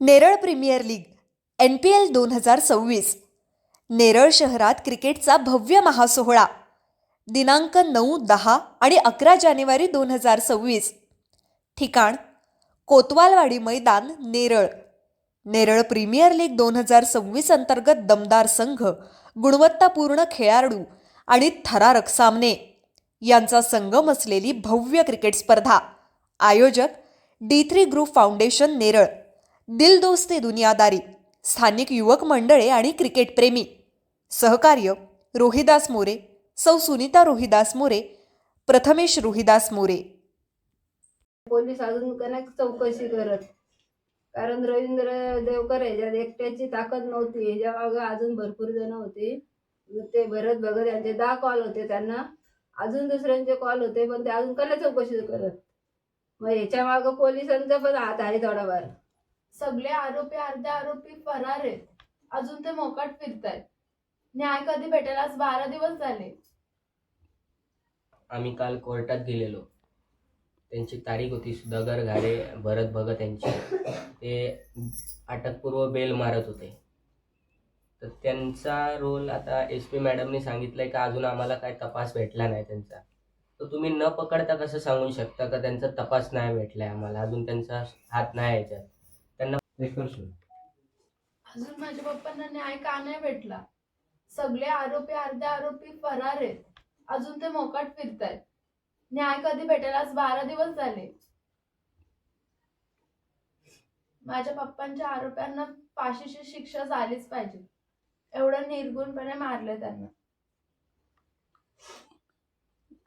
Neral premier league N P L दोन हजार सव्वीस. नेरळ शहरात क्रिकेटचा भव्य महासोहळा. दिनांक नऊ दहा आणि अकरा जानेवारी दोन हजार सव्वीस. ठिकाण कोतवालवाडी मैदान नेरळ. नेरळ प्रीमियर लीग दोन हजार सव्वीस अंतर्गत दमदार संघ गुणवत्तापूर्ण खेळाडू आणि थरारक सामने. यांचा संगम असलेली भव्य क्रिकेट स्पर्धा. आयोजक D three group foundation Neral. दिलदोस्ते दुनियादारी स्थानिक युवक मंडळे आणि क्रिकेटप्रेमी सहकार्य रोहिदास मोरे. सौ सुनीता रोहिदास मोरे. प्रथमेश रोहिदास मोरे. पोलीस अजून कनेक्ट चौकशी करत. कारण रवींद्र देवकर ह्याच्यात एकट्याची ताकद नव्हती. ह्याच्या मागं अजून भरपूर जण होती. ते भरत भगत यांचे दहा कॉल होते त्यांना. अजून दुसऱ्यांचे कॉल होते पण ते अजून कने चौकशी करत. मग ह्याच्या मागं पोलिसांचा पण हात आहे थोडाफार. सगळे आरोपी अर्धे आरोपी फरार आहेत. अजून ते मोकाट फिरतायत. न्याय कधी भेटेल? आज बारा दिवस झाले. आम्ही काल कोर्टात गेलेलो. त्यांची तारीख होती सुधाकर घारे भरत भगत यांची. ते अटकपूर्व बेल मारत होते. तर त्यांचा रोल आता एस पी मॅडमनी सांगितलंय का अजून आम्हाला काय तपास भेटला नाही त्यांचा. तर तुम्ही न पकडता कसं सांगू शकता का? त्यांचा तपास नाही भेटलाय आम्हाला. अजून त्यांचा हात नाही याच्यात. अजून माझ्या पप्पांना न्याय का नाही भेटला? सगळे आरोपी अर्धे आरोपी फरार आहेत. अजून ते मोकाट फिरतायत. न्याय कधी भेटेल? आज बारा दिवस झाले. माझ्या पप्पांच्या आरोप्यांना फाशीची शिक्षा झालीच पाहिजे. एवढं निर्गुणपणे मारलंय त्यांना.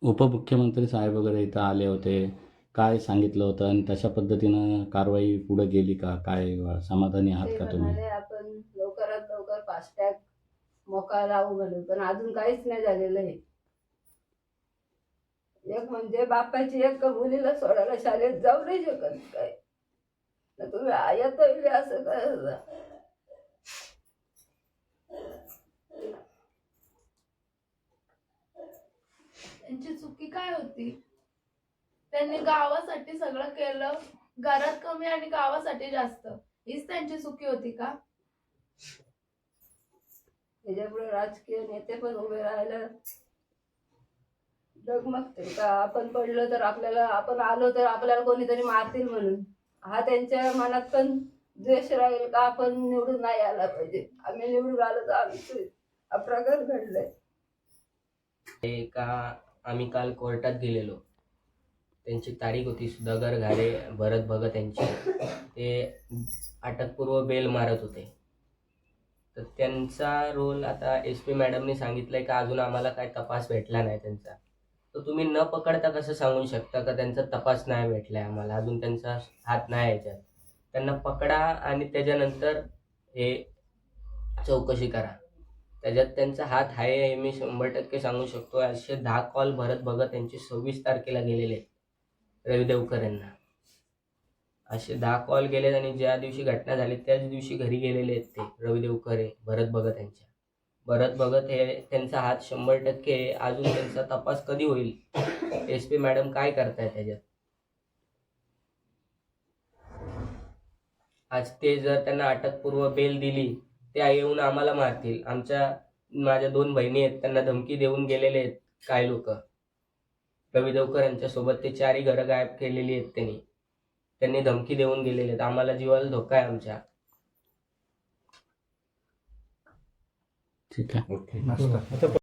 उपमुख्यमंत्री साहेब वगैरे इथं आले होते. काय सांगितलं होतं आणि तशा पद्धतीनं कारवाई पुढे गेली का? काय समाधानी आहात का तुम्ही? म्हणाले आपण लवकरात लवकर फास्टॅग मोका लावू म्हणून पण अजून काहीच नाही झालेलं आहे. एक म्हणजे बापाची एक मुलीला सोडायला शाळेत जाऊ नाही शकत काय? तर तुम्ही आयत येईल असं काय त्यांची चुकी काय होती? त्यांनी गावासाठी सगळं केलं. घरात कमी आणि गावासाठी जास्त. हीच त्यांची चुकी होती का? त्याच्यापुढे राजकीय नेते पण उभे राहायला डगमगते का आपण पडलो तर आपल्याला आपण आलो तर आपल्याला कोणीतरी मारतील म्हणून. हा त्यांच्या मनात पण द्वेष राहील का? आपण निवडून नाही आला पाहिजे. आम्ही निवडून आलो तर आमचं हा प्रकार घडलाय. ते का आम्ही काल कोर्टात गेलेलो त्यांची तारीख होती सुधाकर घारे भरत भगत यांची. ते अटकपूर्व बेल मारत होते. तर त्यांचा रोल आता एस पी मॅडमने सांगितलंय का अजून आम्हाला काय तपास भेटला नाही त्यांचा. तर तुम्ही न पकडता कसं सांगू शकता का? त्यांचा तपास नाही भेटलाय आम्हाला. अजून त्यांचा हात नाही याच्यात. त्यांना पकडा आणि त्याच्यानंतर हे चौकशी करा. त्याच्यात त्यांचा हात आहे हे मी शंभर टक्के सांगू शकतो. असे दहा कॉल भरत बघत यांचे सव्वीस तारखेला गेलेले आहेत. रवी देवकर यांना. असे दहा कॉल गेलेत आणि ज्या दिवशी घटना झाली त्याच दिवशी घरी गेलेले आहेत ते रवी देवकर हे भरत भगत यांच्या. भरत भगत हे त्यांचा हात शंभर टक्के अजून त्यांचा तपास कधी होईल? एस पी मॅडम काय करताय त्याच्यात? आज ते जर त्यांना अटकपूर्व बेल दिली ते येऊन आम्हाला मारतील. आमच्या माझ्या दोन बहिणी आहेत त्यांना धमकी देऊन गेलेले आहेत काय लोक. रवी देवकर यांच्यासोबत ते चारही घरं गायब केलेली आहेत त्यांनी. त्यांनी धमकी देऊन गेलेले आहेत. आम्हाला जीवाला धोका आहे आमच्या. ठीक आहे.